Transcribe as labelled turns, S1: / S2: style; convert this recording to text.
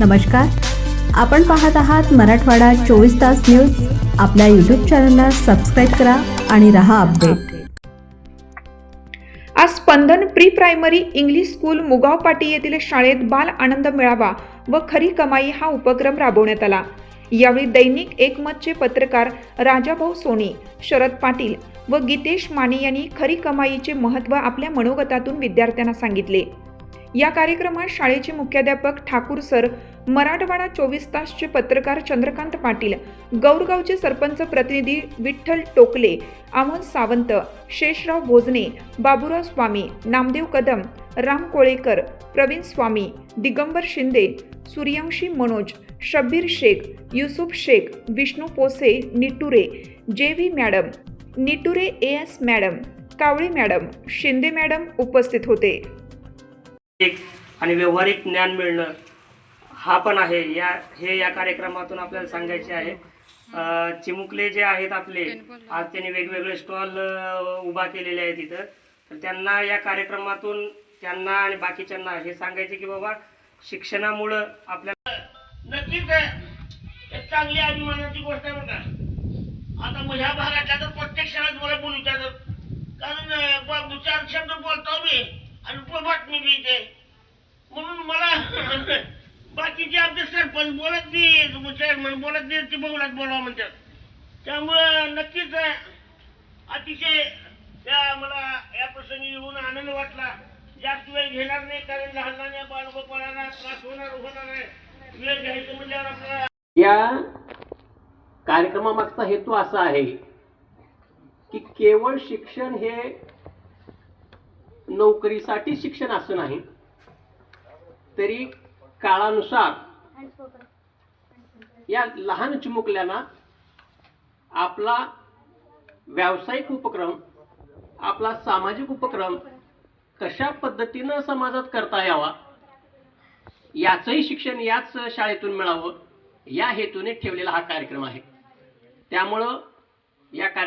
S1: नमस्कार. आपण पाहत आहात मराठवाडा चोवीस तास न्यूज. आपल्या यूट्यूब चॅनलला सबस्क्राईब करा आणि रहा अपडेट
S2: आज Spandan pre primary English school Mugaon Pati येथील शाळेत बाल आनंद मेळावा व खरी कमाई हा उपक्रम राबवण्यात आला. यावेळी दैनिक एकमतचे पत्रकार राजाभाऊ सोनी शरद पाटील व गीतेश माने यांनी खरी कमाईचे महत्त्व आपल्या मनोगतातून विद्यार्थ्यांना सांगितले. या कार्यक्रमात शाळेचे मुख्याध्यापक ठाकूर सर मराठवाडा चोवीस तासचे पत्रकार चंद्रकांत पाटील गौरगावचे सरपंच प्रतिनिधी विठ्ठल टोकले अमोल सावंत शेषराव भोजने बाबुराव स्वामी नामदेव कदम राम कोळेकर प्रवीण स्वामी Digambar Shinde Suryavanshi Manoj Shabbir Shaikh Yusuf Shaikh Vishnu Pose Niture J V madam Niture A S madam Kawale madam Shinde madam उपस्थित होते.
S3: आणि व्यावहारिक ज्ञान मिळणं हा पण आहे. या हे या कार्यक्रमातून आपल्याला सांगायचे आहे. अ, चिमुकले जे आहेत आपले आज त्यांनी वेगवेगळे स्टॉल उभा केलेले आहेत इथं. तर त्यांना या कार्यक्रमातून त्यांना आणि बाकीच्यांना हे सांगायचे की बाबा शिक्षणामुळं आपल्याला
S4: नक्कीच आहे. एक चांगली अभिमानाची गोष्ट आहे बघा. आता मग ह्या भागाच्या तर प्रत्येक शाळेत मला बोलू कारण अं, ब- दु चार शब्द बोलतो आणि प- बातमी बी म्हणून मला बाकीचे आमचे सरपंच बोलत नाही चेअरमन बोलत नाही ते बघूलाच बोलावं म्हणतात. त्यामुळं नक्कीच अतिशय त्या मला या प्रसंगी येऊन आनंद वाटला. जास्त वेळ घेणार नाही कारण लहान लहान बाळगोपाळांना त्रास होणार होणार नाही वेळ घ्यायचं म्हटल्यावर आपल्याला
S5: या कार्यक्रमामागचा हेतू असा आहे की केवळ शिक्षण हे नोकरीसाठी शिक्षण असं नाही तरी काळानुसार या लहान चिमुकल्यांना आपला व्यावसायिक उपक्रम आपला सामाजिक उपक्रम कशा पद्धतीनं समाजात करता यावा याचंही शिक्षण याच शाळेतून मिळावं या हेतूने ठेवलेला हा कार्यक्रम आहे. त्यामुळं या कार्य